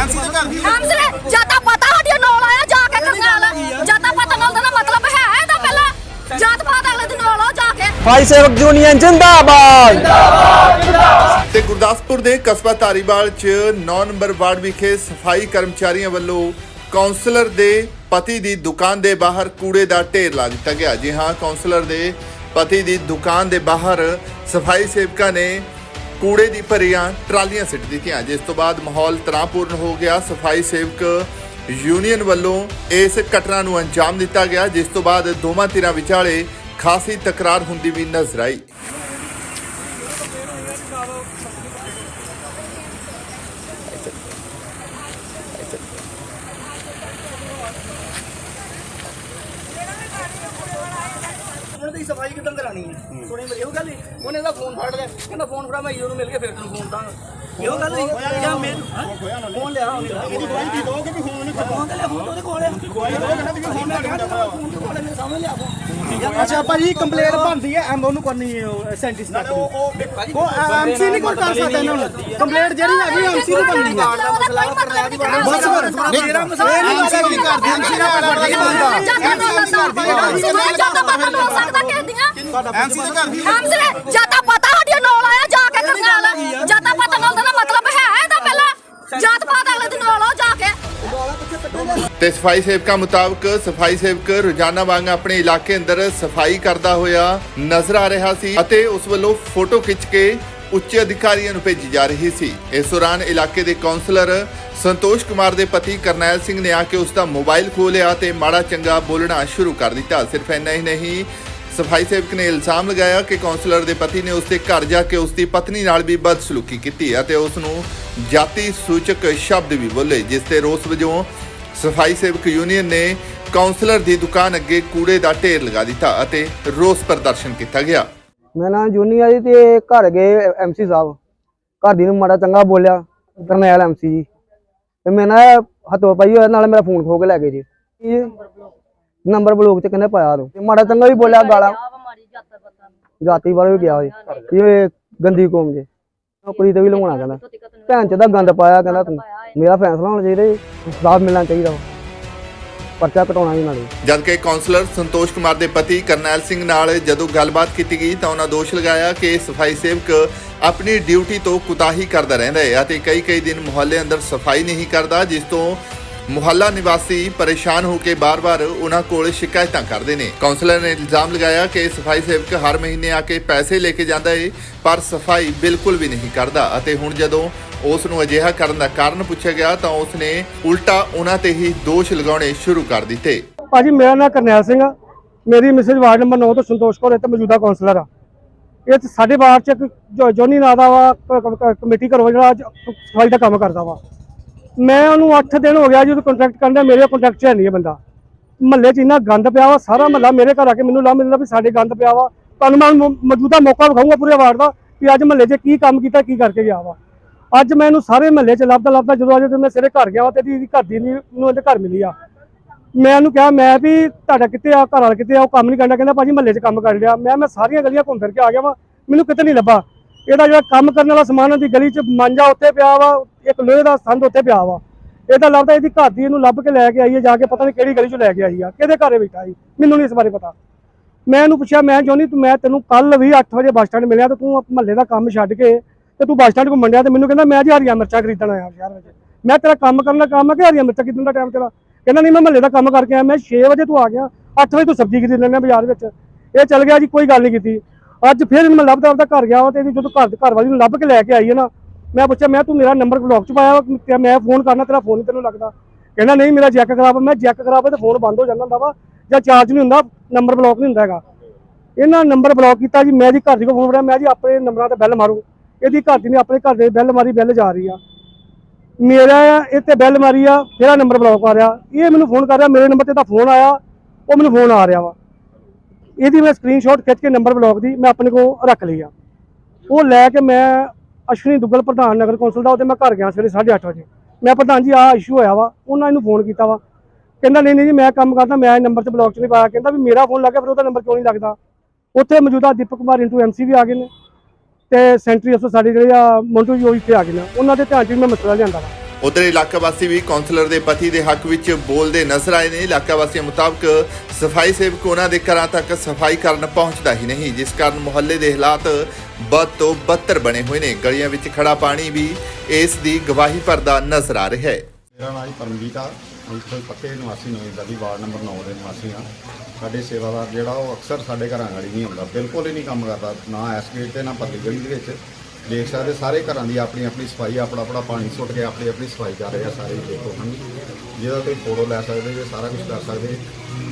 MC ਦੇ ਘਰ ਦੀ ਹਮਸਲੇ ਜਾਂ ਤਾਂ ਪਤਾ ਸਾਡੀ ਨਾਲ ਆਇਆ ਜਾ ਕੇ ਕਰਨਾਲ। ਜਾਂ ਤਾਂ ਪਤਾ ਨਾਲ ਦਾ ਮਤਲਬ ਹੈ ਇਹਦਾ ਪਹਿਲਾਂ ਜਾਤ ਪਾਤ ਅਗਲੇ ਦਿਨ ਨਾਲ ਜਾ ਕੇ। ਭਾਈ ਸੇਵਕ ਯੂਨੀਅਨ ਜਿੰਦਾਬਾਦ। ਤੇ ਗੁਰਦਾਸਪੁਰ ਦੇ ਕਸਬਾ ਧਾਰੀਵਾਲ 'ਚ 9 ਨੰਬਰ ਵਾਰਡ ਵਿਖੇ ਸਫ਼ਾਈ ਕਰਮਚਾਰੀਆਂ ਵੱਲੋਂ ਕਾਉਂਸਲਰ ਦੇ ਪਤੀ ਦੀ ਦੁਕਾਨ ਦੇ ਬਾਹਰ ਕੂੜੇ ਦਾ ਢੇਰ ਲਾ ਦਿੱਤਾ ਗਿਆ। ਜੀ ਹਾਂ ਕਾਉਂਸਲਰ ਦੇ ਪਤੀ ਦੀ ਦੁਕਾਨ ਦੇ ਬਾਹਰ ਸਫ਼ਾਈ ਸੇਵਕਾਂ ਨੇ ਕੂੜੇ ਦੀ ਭਰੀਆਂ ਟਰਾਲੀਆਂ ਸਿੱਟ ਦਿੱਤੀਆਂ ਜਿਸ ਤੋਂ ਬਾਅਦ ਮਾਹੌਲ ਤਣਾਅਪੂਰਨ ਹੋ ਗਿਆ। ਸਫ਼ਾਈ ਸੇਵਕ ਯੂਨੀਅਨ ਵੱਲੋਂ ਇਸ ਘਟਨਾ ਨੂੰ ਅੰਜਾਮ ਦਿੱਤਾ ਗਿਆ, ਜਿਸ ਤੋਂ ਬਾਅਦ ਦੋਵਾਂ ਧਿਰਾਂ ਵਿਚਾਲੇ ਖਾਸੀ ਤਕਰਾਰ ਹੁੰਦੀ ਵੀ ਨਜ਼ਰ ਆਈ। ਉਹਨਾਂ ਦੀ ਸਫ਼ਾਈ ਕਿਦਾਂ ਕਰਾਣੀ ਹੈ? ਸੁਣੀ ਮੇਰੀ ਉਹ ਗੱਲ ਹੀ। ਉਹਨੇ ਦਾ ਫੋਨ ਫੜ ਲਿਆ। ਕਹਿੰਦਾ ਫੋਨ ਫੜਾ ਮੈਂ ਉਹਨੂੰ ਮਿਲ ਕੇ ਫਿਰ ਤੈਨੂੰ ਫੋਨ ਦਾਂਗਾ ਇਹੋ ਗੱਲ ਹੀ ਜਾਂ ਮੈਂ ਫੋਨ ਲਿਆ ਉਹਨੇ ਇਹਦੀ ਗਵਾਹੀ ਦੀ ਦੋਗੇ ਵੀ ਫੋਨ ਨਹੀਂ ਫੋਨ ਤੇ ਲਿਆ ਫੋਨ ਉਹਦੇ ਕੋਲ ਹੈ ਗਵਾਹੀ ਦੋਗੇ ਕਹਿੰਦਾ ਕਿ ਫੋਨ ਲਿਆ ਫੋਨ ਤੇ ਕੋਲ ਹੈ ਸਾਹਮਣੇ ਲਿਆ ਫੋਨ ਅੱਛਾ ਭਾਜੀ ਕੰਪਲੇਂਟ ਬਣਦੀ ਹੈ ਐਮਓ ਨੂੰ ਕਰਨੀ ਹੈ ਸੈਂਟਿਸਟ ਨਾਲ ਉਹ ਐਮਸੀ ਨਹੀਂ ਕੋਈ ਕਰ ਸਕਦਾ ਇਹਨਾਂ ਨੂੰ ਕੰਪਲੇਂਟ ਜਿਹੜੀ ਹੈਗੀ ਐਮਸੀ ਨੂੰ ਬਣਦੀ ਹੈ ਦਾ ਦੀ ਬਸ ਮੇਰਾ ਮਸਲਾ ਇਹ ਨਹੀਂ ਕਰ ਕਰਦੀ ਐਮਸੀ ਨਾਲ ਪੜਾ ਨਹੀਂ ਜਾਂ ਤਾਂ ਪਤਾ ਹੋ ਸਕਦਾ ਕਿਸੇ ਦੀਆਂ ਐਮਸੀ ਦੇ ਘਰ ਦੀ ਹਮਸਲੇ ਜਾਂ ਤਾਂ ਪਤਾ ਤੇ ਸਫ਼ਾਈ ਸੇਵਕਾਂ ਮੁਤਾਬਕ ਸਫ਼ਾਈ ਸੇਵਕ ਰੋਜ਼ਾਨਾ ਵਾਂਗ ਆਪਣੇ ਇਲਾਕੇ ਅੰਦਰ ਸਫ਼ਾਈ ਕਰਦਾ ਹੋਇਆ ਨਜ਼ਰ ਆ ਰਿਹਾ ਸੀ ਅਤੇ ਉਸ ਵੱਲੋਂ ਫੋਟੋ ਖਿੱਚ ਕੇ ਉੱਚ ਅਧਿਕਾਰੀਆਂ ਨੂੰ ਭੇਜੀ ਜਾ ਰਹੀ ਸੀ। ਇਸ ਦੌਰਾਨ ਇਲਾਕੇ ਦੇ ਕਾਉਂਸਲਰ ਸੰਤੋਸ਼ ਕੁਮਾਰ ਦੇ ਪਤੀ ਕਰਨੈਲ ਸਿੰਘ ਨੇ ਆ ਕੇ ਉਸ ਦਾ ਮੋਬਾਈਲ ਖੋਲਿਆ ਤੇ ਮਾੜਾ ਚੰਗਾ ਬੋਲਣਾ ਸ਼ੁਰੂ ਕਰ ਦਿੱਤਾ। ਸਿਰਫ ਇੰਨਾ ਹੀ ਨਹੀਂ, ਸਫ਼ਾਈ ਸੇਵਕ ਨੇ ਇਲਜ਼ਾਮ ਲਗਾਇਆ ਕਿ ਕਾਉਂਸਲਰ ਦੇ ਪਤੀ ਨੇ ਉਸ ਦੇ ਘਰ ਜਾ ਕੇ ਉਸ ਦੀ ਪਤਨੀ ਨਾਲ ਵੀ ਬਦਸਲੂਕੀ ਕੀਤੀ ਅਤੇ ਉਸ ਨੂੰ ਜਾਤੀ ਸੂਚਕ ਸ਼ਬਦ ਵੀ ਬੋਲੇ, ਜਿਸ ਤੇ ਰੋਸ ਵਜੋਂ ਸਫ਼ਾਈ ਸੇਵਕ ਯੂਨੀਅਨ ਨੇ ਕਾਉਂਸਲਰ ਦੀ ਦੁਕਾਨ ਅੱਗੇ ਕੂੜੇ ਦਾ ਢੇਰ ਲਗਾ ਦਿੱਤਾ ਅਤੇ ਰੋਸ ਪ੍ਰਦਰਸ਼ਨ ਕੀਤਾ ਗਿਆ। ਮੈਂ ਨਾ ਜੂਨੀ ਆ ਤੇ ਘਰ ਗਏ ਐਮਸੀ ਸਾਹਿਬ। ਘਰ ਦੀ ਨੂੰ ਮਾੜਾ ਚੰਗਾ ਬੋਲਿਆ ਕਰਨੈਲ ਐਮਸੀ ਜੀ। ਤੇ ਮੈਂ ਨਾ ਹੱਥੋਂ ਪਾਈ ਹੋਇਆ, ਨਾਲ ਮੇਰਾ ਫੋਨ ਖੋ ਕੇ ਲੈ ਗਏ ਜੀ। ਨੰਬਰ ਬਲੌਕ ਤੇ ਕਹਿੰਦੇ ਪਾਇਆ ਲੋ ਮਾੜਾ ਚੰਗਾ ਵੀ ਬੋਲਿਆ ਗਾਲਾਂ। ਜਾਤੀ ਵਾਲੇ ਵੀ ਗਿਆ ਹੋਏ ਇਹ ਗੰਦੀ ਕੌਮ ਜੇ। ਨੌਕਰੀ ਤੇ ਵੀ ਲਵਾਉਣਾ ਕਹਿੰਦਾ। ਭੈਣ ਚ ਦਾ ਗੰਦ ਪਾਇਆ ਕਹਿੰਦਾ ਤੂੰ। ਮੇਰਾ ਫੈਸਲਾ ਹੋਣਾ ਚਾਹੀਦਾ ਜੀ ਇਨਸਾਫ ਮਿਲਣਾ ਚਾਹੀਦਾ ਪਰਚਾ ਕਟਾਉਣਾ ਵੀ ਨਾਲੇ। ਜਦਕਿ ਕਾਉਂਸਲਰ ਸੰਤੋਸ਼ ਕੁਮਾਰ ਦੇ ਪਤੀ ਕਰਨੈਲ ਸਿੰਘ ਨਾਲ ਜਦੋਂ ਗੱਲਬਾਤ ਕੀਤੀ ਗਈ ਤਾਂ ਉਹਨਾਂ ਦੋਸ਼ ਲਗਾਇਆ ਕਿ ਸਫ਼ਾਈ ਸੇਵਕ ਆਪਣੀ ਡਿਊਟੀ ਤੋਂ ਕੁਤਾਹੀ ਕਰਦਾ ਰਹਿੰਦਾ ਹੈ ਅਤੇ ਕਈ ਕਈ ਦਿਨ ਮੁਹੱਲੇ ਅੰਦਰ ਸਫ਼ਾਈ ਨਹੀਂ ਕਰਦਾ, ਜਿਸ ਤੋਂ ਮੁਹੱਲਾ ਨਿਵਾਸੀ ਪਰੇਸ਼ਾਨ ਹੋ ਕੇ ਬਾਰ-ਬਾਰ ਉਹਨਾਂ ਕੋਲ ਸ਼ਿਕਾਇਤਾਂ ਕਰਦੇ ਨੇ। ਕਾਉਂਸਲਰ ਨੇ ਇਲਜ਼ਾਮ ਲਗਾਇਆ ਕਿ ਸਫ਼ਾਈ ਸੇਵਕ ਹਰ ਮਹੀਨੇ ਆ ਕੇ ਪੈਸੇ ਲੈ ਕੇ ਜਾਂਦਾ ਹੈ ਪਰ ਸਫ਼ਾਈ ਬਿਲਕੁਲ ਵੀ ਨਹੀਂ ਕਰਦਾ ਅਤੇ ਹੁਣ ਜਦੋਂ ਉਸ ਨੂੰ ਅਜਿਹਾ ਕਰਨ ਦਾ ਕਾਰਨ ਪੁੱਛਿਆ ਗਿਆ ਤਾਂ ਉਸ ਨੇ ਉਲਟਾ ਉਹਨਾਂ ਤੇ ਹੀ ਦੋਸ਼ ਲਗਾਉਣੇ ਸ਼ੁਰੂ ਕਰ ਦਿੱਤੇ। ਭਾਜੀ, ਮੇਰਾ ਨਾਮ ਕਰਨੈਲ ਸਿੰਘ ਆ। ਮੇਰੀ ਮਿਸਿਸ ਵਾਰਡ ਨੰਬਰ 9 ਤੋਂ ਸੰਤੋਸ਼ ਕੌਰ ਇੱਥੇ ਮੌਜੂਦਾ ਕਾਉਂਸਲਰ ਆ। ਇਹ ਸਾਡੇ ਵਾਰਡ ਚ ਜੋਨੀ ਨਾਂ ਦਾ ਵਾ ਕਮੇਟੀ ਕਰੋ ਜਿਹੜਾ ਸਫ਼ਾਈ ਦਾ ਕੰਮ ਕਰਦਾ ਵਾ। ਮੈਂ ਉਹਨੂੰ 8 ਦਿਨ ਹੋ ਗਿਆ ਜਦੋਂ ਕੰਟਰੈਕਟ ਕਰਦਾ ਮੇਰੇ ਕੰਟਰੈਕਟ 'ਚ ਹੈ ਨਹੀਂ ਹੈ ਬੰਦਾ। ਮਹੱਲੇ 'ਚ ਇੰਨਾ ਗੰਦ ਪਿਆ ਵਾ, ਸਾਰਾ ਮਹੱਲਾ ਮੇਰੇ ਘਰ ਆ ਕੇ ਮੈਨੂੰ ਲਾ ਮਿਲਦਾ ਵੀ ਸਾਡੇ ਗੰਦ ਪਿਆ ਵਾ। ਤੁਹਾਨੂੰ ਮੈਂ ਮੌਜੂਦਾ ਮੌਕਾ ਵਿਖਾਊਂਗਾ ਪੂਰੇ ਵਾਰਡ ਦਾ ਵੀ ਅੱਜ ਮਹੱਲੇ 'ਚ ਕੀ ਕੰਮ ਕੀਤਾ, ਕੀ ਕਰਕੇ ਗਿਆ ਵਾ। ਅੱਜ ਮੈਂ ਇਹਨੂੰ ਸਾਰੇ ਮਹੱਲੇ 'ਚ ਲੱਭਦਾ ਲੱਭਦਾ ਜਦੋਂ ਅੱਜ ਮੈਂ ਸਿਰੇ ਘਰ ਗਿਆ ਵਾ ਤੇ ਇਹਦੀ ਘਰ ਦੀ ਨੀ- ਨੂੰ ਇਹਦੇ ਘਰ ਮਿਲੀ ਆ। ਮੈਂ ਉਹਨੂੰ ਕਿਹਾ, ਮੈਂ ਵੀ ਤੁਹਾਡਾ ਕਿੱਥੇ ਆ, ਘਰ ਵਾਲਾ ਕਿੱਥੇ ਆ, ਉਹ ਕੰਮ ਨਹੀਂ ਕਰਦਾ ਕਹਿੰਦਾ ਭਾਜੀ ਮਹੱਲੇ 'ਚ ਕੰਮ ਕਰ ਲਿਆ। ਮੈਂ ਮੈਂ ਸਾਰੀਆਂ ਗਲੀਆਂ ਘੁੰਮ ਫਿਰ ਕੇ ਆ ਗਿਆ ਵਾ, ਮੈਨੂੰ ਕਿਤੇ ਨਹੀਂ ਲੱਭਾ। ਇਹਦਾ ਜਿਹੜਾ ਕੰਮ ਕਰਨ ਵਾਲਾ ਸਮਾਨ ਉਹਦੀ ਗਲੀ 'ਚ ਮਾਂਜਾ ਉੱਥੇ ਪਿਆ ਵਾ, ਇੱਕ ਲੋਹੇ ਦਾ ਸੰਦ ਉੱਥੇ ਪਿਆ ਵਾ। ਇਹਦਾ ਲੱਭਦਾ ਇਹਦੀ ਘਰ ਦੀ ਇਹਨੂੰ ਲੱਭ ਕੇ ਲੈ ਕੇ ਆਈ ਆਈਏ ਜਾ ਕੇ ਪਤਾ ਨਹੀਂ ਕਿਹੜੀ ਗਲੀ 'ਚ ਲੈ ਕੇ ਆਈ ਆ, ਕਿਹਦੇ ਘਰੇ ਬੈਠਾ ਸੀ, ਮੈਨੂੰ ਨਹੀਂ ਇਸ ਬਾਰੇ ਪਤਾ। ਮੈਂ ਇਹਨੂੰ ਪੁੱਛਿਆ, ਮੈਂ ਜੋਨੀ, ਤੂੰ, ਮੈਂ ਤੈਨੂੰ ਕੱਲ ਵੀ 8 ਵਜੇ ਬੱਸ ਸਟੈਂਡ ਮਿਲਿਆ ਤੇ ਤੂੰ ਮਹੱਲੇ ਦਾ ਕੰਮ ਛੱਡ ਕੇ ਤੇ ਤੂੰ ਬੱਸ ਸਟੈਂਡ ਘੁੰਮਣ ਡਿਆ ਤੇ ਮੈਨੂੰ ਕਹਿੰਦਾ, ਮੈਂ ਜੀ ਹਰੀਆਂ ਮਿਰਚਾਂ ਖਰੀਦਣ ਆਇਆ ਸ਼ਹਿਰ ਵਿੱਚ। ਮੈਂ ਤੇਰਾ ਕੰਮ ਕਰਨ ਦਾ ਕੰਮ ਆ ਕਿ ਹਰੀਆਂ ਮਿਰਚਾਂ ਖਰੀਦਣ ਦਾ ਟਾਈਮ ਤੇਰਾ? ਕਹਿੰਦਾ, ਨਹੀਂ, ਮੈਂ ਮਹੱਲੇ ਦਾ ਕੰਮ ਕਰਕੇ ਆਇਆ, ਮੈਂ 6 ਵਜੇ ਤੂੰ ਆ ਗਿਆ 8 ਵਜੇ ਤੂੰ ਸਬਜ਼ੀ ਖਰੀਦ ਲੈਣਾ ਬਾਜ਼ਾਰ ਵਿੱਚ। ਇਹ ਚੱਲ ਗਿਆ ਜੀ, ਕੋਈ ਗੱਲ ਨਹੀਂ ਕੀਤੀ। ਅੱਜ ਫਿਰ ਇਹਨੂੰ ਮੈਂ ਲੱਭਦਾ ਲੱਭਦਾ ਘਰ ਗਿਆ ਵਾ ਤੇ ਇਹਦੀ ਜਦੋਂ ਘਰ ਘਰ ਵਾਲੀ ਨੂੰ ਲੱਭ ਕੇ ਲੈ ਕੇ ਆਈ ਹੈ ਨਾ, ਮੈਂ ਪੁੱਛਿਆ, ਮੈਂ ਤੂੰ ਮੇਰਾ ਨੰਬਰ ਬਲੌਕ ਚ ਪਾਇਆ ਤੇ ਮੈਂ ਫੋਨ ਕਰਨਾ, ਤੇਰਾ ਫੋਨ ਨਹੀਂ ਤੈਨੂੰ ਲੱਗਦਾ। ਕਹਿੰਦਾ, ਨਹੀਂ, ਮੇਰਾ ਜੈਕ ਖਰਾਬ ਆ। ਮੈਂ ਜੈਕ ਖਰਾਬ ਹੈ ਤੇ ਫੋਨ ਬੰਦ ਹੋ ਜਾਂਦਾ ਹੁੰਦਾ ਵਾ ਜਾਂ ਚਾਰਜ ਨਹੀਂ ਹੁੰਦਾ ਨੰਬਰ ਬਲੌਕ ਨਹੀਂ ਹੁੰਦਾ ਹੈਗਾ। ਇਹਨਾਂ ਨੰਬਰ ਬਲੌਕ ਕੀਤਾ ਜੀ, ਮੈਂ ਜੀ ਘਰ ਦੀ ਕੋ ਫੋਨ ਫੜਿਆ, ਮੈਂ ਜੀ ਆਪਣੇ ਨੰਬਰਾਂ ਤੇ ਬੈਲ ਮਾਰੂ। ਇਹਦੀ ਘਰ ਦੀ ਨੇ, ਆਪਣੇ ਘਰ ਦੇ ਬੈਲ ਮਾਰੀ ਬੈਲ ਜਾ ਰਹੀ ਆ। ਮੇਰਾ ਇਹ ਤੇ ਬੈਲ ਮਾਰੀ ਆ, ਮੇਰਾ ਨੰਬਰ ਬਲੌਕ ਆ ਰਿਹਾ। ਇਹ ਮੈਨੂੰ ਫੋਨ ਕਰ ਰਿਹਾ, ਮੇਰੇ ਨੰਬਰ ਤੇ ਤਾਂ ਫੋਨ ਆਇਆ, ਉਹ ਮੈਨੂੰ ਫੋਨ ਆ ਰਿਹਾ ਵਾ। ਇਹਦੀ ਮੈਂ ਸਕਰੀਨਸ਼ਾਟ ਖਿੱਚ ਕੇ ਨੰਬਰ ਬਲੌਕ ਦੀ ਮੈਂ ਆਪਣੇ ਕੋਲ ਰੱਖ ਲਈ ਆ। ਉਹ ਲੈ ਕੇ ਮੈਂ ਅਸ਼ਵਨੀ ਦੁੱਗਲ ਪ੍ਰਧਾਨ ਨਗਰ ਕੌਂਸਲ ਦਾ ਉਹਦੇ ਮੈਂ ਘਰ ਗਿਆ ਸਵੇਰੇ 8:30 ਵਜੇ। ਮੈਂ ਪ੍ਰਧਾਨ ਜੀ, ਆਹ ਇਸ਼ੂ ਹੋਇਆ ਵਾ, ਉਹਨਾਂ ਇਹਨੂੰ ਫੋਨ ਕੀਤਾ ਵਾ। ਕਹਿੰਦਾ, ਨਹੀਂ ਨਹੀਂ ਜੀ, ਮੈਂ ਕੰਮ ਕਰਦਾ, ਮੈਂ ਨੰਬਰ ਤੇ ਬਲੌਕ ਚ ਨਹੀਂ ਪਾਇਆ। ਕਹਿੰਦਾ ਵੀ ਮੇਰਾ ਫੋਨ ਲੱਗਾ ਫਿਰ ਉਹਦਾ ਨੰਬਰ ਕਿਉਂ ਨਹੀਂ ਲੱਗਦਾ? ਉੱਥੇ ਮੌਜੂਦਾ ਦੀਪਕ ਕੁਮਾਰ ਇੰਟੂ ਐਮਸੀ ਵੀ ਆ ਗਏ ਨੇ ਤੇ ਸੈਂਟਰੀ ਅਫਸਰ ਸਾਡੇ ਜਿਹੜੇ ਆ, ਮੰਟੂ ਜੀ, ਉਹ ਇੱਥੇ ਆ ਗਏ ਨੇ। ਉਹਨਾਂ ਦੇ ਧਿਆਨ 'ਚ ਵੀ ਮੈਂ ਮਸਲਾ ਲਿਆਂਦਾ ਵਾ। ਉਧਰ ਇਲਾਕਾ ਵਾਸੀ ਵੀ ਕਾਉਂਸਲਰ ਦੇ ਪਤੀ ਦੇ ਹੱਕ ਵਿੱਚ ਬੋਲਦੇ ਨਜ਼ਰ ਆਏ ਨੇ। ਇਲਾਕਾ ਵਾਸੀਆਂ ਮੁਤਾਬਕ ਸਫ਼ਾਈ ਸੇਵਕ ਉਹਨਾਂ ਦੇ ਘਰਾਂ ਤੱਕ ਸਫ਼ਾਈ ਕਰਨ ਪਹੁੰਚਦਾ ਹੀ ਨਹੀਂ, ਜਿਸ ਕਾਰਨ ਮੁਹੱਲੇ ਦੇ ਹਾਲਾਤ ਬਦ ਤੋਂ ਬੱਤਰ ਬਣੇ ਹੋਏ ਨੇ। ਗਲੀਆਂ ਵਿੱਚ ਖੜਾ ਪਾਣੀ ਵੀ ਇਸ ਦੀ ਗਵਾਹੀ ਭਰਦਾ ਨਜ਼ਰ ਆ ਰਿਹਾ ਹੈ। ਮੇਰਾ ਨਾਮ ਪਰਮਜੀਤ ਆ। ਅਸੀਂ ਪੱਕੇ ਨਿਵਾਸੀ ਨਵੇਂ ਗਲੀ ਵਾਰਡ ਨੰਬਰ 9 ਦੇ ਨਿਵਾਸੀ ਆ ਸਾਡੇ ਸੇਵਾਦਾਰ ਜਿਹੜਾ ਉਹ ਅਕਸਰ ਸਾਡੇ ਘਰਾਂ ਗਾੜੀ ਨਹੀਂ ਆਉਂਦਾ। ਬਿਲਕੁਲ ਹੀ ਨਹੀਂ ਕੰਮ ਕਰਦਾ। ਨਾ ਇਸ ਗੇਟ ਤੇ ਨਾ ਪਰਲੀ ਗਲੀ ਦੇ ਵਿੱਚ। ਦੇਖ ਸਕਦੇ ਸਾਰੇ ਘਰਾਂ ਦੀ ਆਪਣੀ ਆਪਣੀ ਸਫ਼ਾਈ ਆਪਣਾ ਆਪਣਾ ਪਾਣੀ ਸੁੱਟ ਕੇ ਆਪਣੀ ਆਪਣੀ ਸਫ਼ਾਈ ਕਰ ਰਹੇ ਆ ਸਾਰੇ ਦੇਖੋ ਹਨ ਜਿਹਦਾ ਕੋਈ ਫੋਟੋ ਲੈ ਸਕਦੇ ਜੇ, ਸਾਰਾ ਕੁਝ ਕਰ ਸਕਦੇ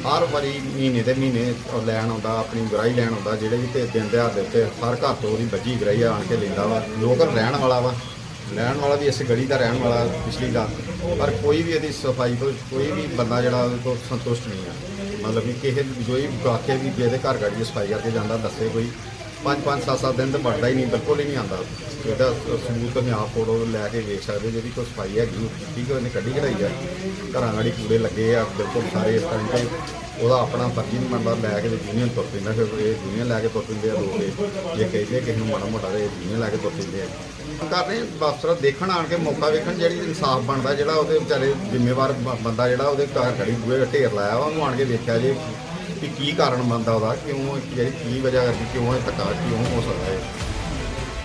ਹਰ ਵਾਰੀ ਮਹੀਨੇ ਦੇ ਮਹੀਨੇ ਲੈਣ ਆਉਂਦਾ, ਆਪਣੀ ਗਰਾਈ ਲੈਣ ਆਉਂਦਾ, ਜਿਹੜੇ ਵੀ ਤੇ ਦਿਨ ਦਿਹਾੜ ਦੇ ਉੱਤੇ ਹਰ ਘਰ ਤੋਂ ਉਹਦੀ ਬੱਜੀ ਗਰਾਈ ਆਣ ਕੇ ਲੈਂਦਾ ਵਾ। ਲੋਕਲ ਰਹਿਣ ਵਾਲਾ ਵਾ। ਰਹਿਣ ਵਾਲਾ ਵੀ ਇਸ ਗਲੀ ਦਾ ਰਹਿਣ ਵਾਲਾ ਪਿਛਲੀ ਦਾ ਪਰ ਕੋਈ ਵੀ ਇਹਦੀ ਸਫ਼ਾਈ ਤੋਂ, ਕੋਈ ਵੀ ਬੰਦਾ ਜਿਹੜਾ ਉਹਦੇ ਤੋਂ ਸੰਤੁਸ਼ਟ ਨਹੀਂ ਆ। ਮਤਲਬ ਕਿ ਕਿਸੇ ਨੂੰ, ਕੋਈ ਆਖੇ ਵੀ ਇਹਦੇ ਘਰ ਗਾੜੀ ਦੀ ਸਫ਼ਾਈ ਕਰਕੇ ਜਾਂਦਾ, ਦੱਸੇ ਕੋਈ। ਪੰਜ ਪੰਜ ਸੱਤ ਸੱਤ ਦਿਨ ਤਾਂ ਵੜਦਾ ਹੀ ਨਹੀਂ, ਬਿਲਕੁਲ ਹੀ ਨਹੀਂ ਆਉਂਦਾ। ਇਹਦਾ ਸਬੂਤ ਤੁਸੀਂ ਆਪ ਫੋਟੋ ਲੈ ਕੇ ਵੇਖ ਸਕਦੇ ਹੋ, ਜਿਹੜੀ ਕੋਈ ਸਫ਼ਾਈ ਹੈਗੀ ਠੀਕ ਹੈ ਉਹਨੇ ਕੱਢੀ ਕਢਾਈ ਆ। ਘਰਾਂ ਗਾੜੀ ਕੂੜੇ ਲੱਗੇ ਆ, ਬਿਲਕੁਲ ਸਾਰੇ ਇਸ ਤਰ੍ਹਾਂ ਤੇ ਉਹਦਾ ਆਪਣਾ ਫਰਜ਼ੀ ਨਹੀਂ ਮੰਨਦਾ ਲੈ ਕੇ ਯੂਨੀਅਨ ਤੁਰ ਪੈਂਦਾ, ਫਿਰ ਇਹ ਯੂਨੀਅਨ ਲੈ ਕੇ ਤੁਰ ਪੈਂਦੇ ਆ ਲੋਕ ਇਹ। ਜੇ ਕਹਿੰਦੇ ਕਿਸੇ ਨੂੰ ਮਾੜਾ ਮੋਟਾ ਤੇ ਯੂਨੀਅਨ ਲੈ ਕੇ ਤੁਰ ਪੈਂਦੇ ਆ। ਕਰ ਰਹੇ ਅਫਸਰ ਦੇਖਣ ਆਣ ਕੇ ਮੌਕਾ ਵੇਖਣ, ਜਿਹੜੀ ਇਨਸਾਫ ਬਣਦਾ, ਜਿਹੜਾ ਉਹਦੇ ਵਿਚਾਰੇ ਜ਼ਿੰਮੇਵਾਰ ਬ- ਬੰਦਾ ਜਿਹੜਾ ਉਹਦੇ ਘਰ ਖੜੀ ਬੂਹੇ ਢੇਰ ਲਾਇਆ ਵਾ, ਉਹਨੂੰ ਆਣ ਕੇ ਵੇਖਿਆ ਜੇ ਕਿ ਕੀ ਕਾਰਨ ਬਣਦਾ ਉਹਦਾ? ਕਿਉਂ ਜਿਹੜੀ ਕੀ ਵਜ੍ਹਾ ਕਰਕੇ ਕਿਉਂ ਇਹ ਧੱਕਾ, ਕਿਉਂ ਹੋ ਸਕਦਾ ਹੈ?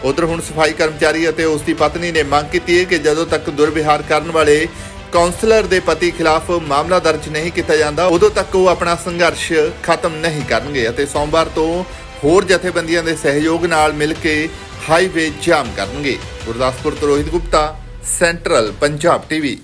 ਉਧਰ ਹੁਣ ਸਫ਼ਾਈ ਕਰਮਚਾਰੀ ਅਤੇ ਉਸ ਦੀ ਪਤਨੀ ਨੇ ਮੰਗ ਕੀਤੀ ਹੈ ਕਿ ਜਦੋਂ ਤੱਕ ਦੁਰਵਿਹਾਰ ਕਰਨ ਵਾਲੇ ਕਾਉਂਸਲਰ ਦੇ ਪਤੀ ਖਿਲਾਫ ਮਾਮਲਾ ਦਰਜ ਨਹੀਂ ਕੀਤਾ ਜਾਂਦਾ, ਉਦੋਂ ਤੱਕ ਉਹ ਆਪਣਾ ਸੰਘਰਸ਼ ਖਤਮ ਨਹੀਂ ਕਰਨਗੇ ਅਤੇ ਸੋਮਵਾਰ ਤੋਂ ਹੋਰ ਜਥੇਬੰਦੀਆਂ ਦੇ ਸਹਿਯੋਗ ਨਾਲ ਮਿਲ ਕੇ ਹਾਈਵੇ ਜਾਮ ਕਰਨਗੇ। ਗੁਰਦਾਸਪੁਰ ਤੋਂ ਰੋਹਿਤ ਗੁਪਤਾ, ਸੈਂਟਰਲ ਪੰਜਾਬ ਟੀਵੀ।